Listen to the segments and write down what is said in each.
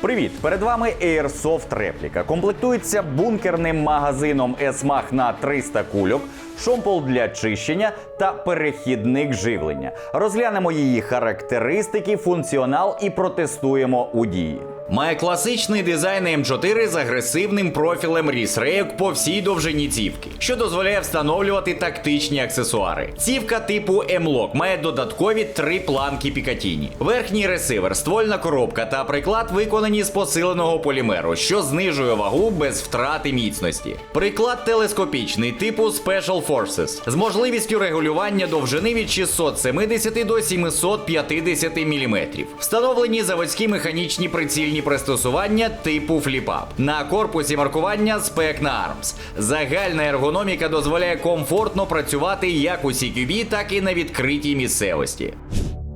Привіт! Перед вами Airsoft репліка. Комплектується бункерним магазином S-Mag на 300 кульок, шомпол для чищення та перехідник живлення. Розглянемо її характеристики, функціонал і протестуємо у дії. Має класичний дизайн М4 з агресивним профілем ріс-рейок по всій довжині цівки, що дозволяє встановлювати тактичні аксесуари. Цівка типу M-Lock має додаткові три планки Пікатіні. Верхній ресивер, ствольна коробка та приклад виконані з посиленого полімеру, що знижує вагу без втрати міцності. Приклад телескопічний типу Special Forces з можливістю регулювання довжини від 670 до 750 мм. Встановлені заводські механічні прицільні пристосування типу фліпап. На корпусі маркування Spec Arms. Загальна ергономіка дозволяє комфортно працювати як у CQB, так і на відкритій місцевості.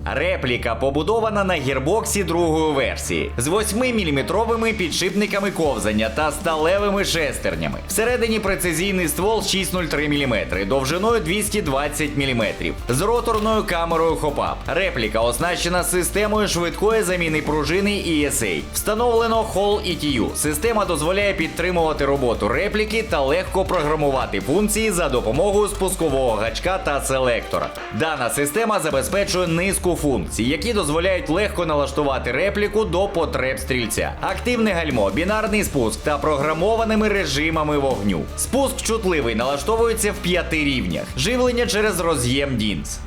Репліка побудована на гірбоксі другої версії з 8-мм підшипниками ковзання та сталевими шестернями. Всередині прецизійний ствол 603 мм, довжиною 220 мм, з роторною камерою хопап. Репліка оснащена системою швидкої заміни пружини ESA. Встановлено Hall ETU. Система дозволяє підтримувати роботу репліки та легко програмувати функції за допомогою спускового гачка та селектора. Дана система забезпечує низку функцій, які дозволяють легко налаштувати репліку до потреб стрільця. Активне гальмо, бінарний спуск та програмованими режимами вогню. Спуск чутливий налаштовується в п'яти рівнях. Живлення через роз'єм DINS.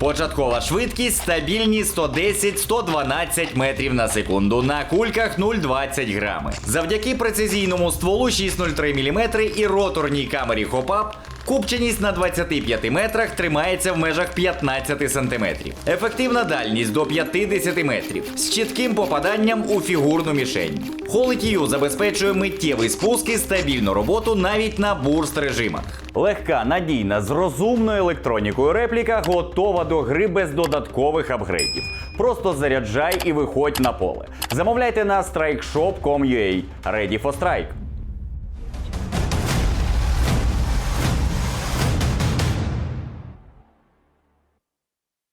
Початкова швидкість стабільні 110-112 метрів на секунду на кульках 0,20 грами. Завдяки прецизійному стволу 603 мм і роторній камері хопап Купченість на 25 метрах тримається в межах 15 см. Ефективна дальність до 50 метрів з чітким попаданням у фігурну мішень. Холитію забезпечує миттєвий спуск і стабільну роботу навіть на бурст режимах. Легка, надійна, з розумною електронікою репліка готова до гри без додаткових апгрейдів. Просто заряджай і виходь на поле. Замовляйте на strikeshop.com.ua. Ready for strike.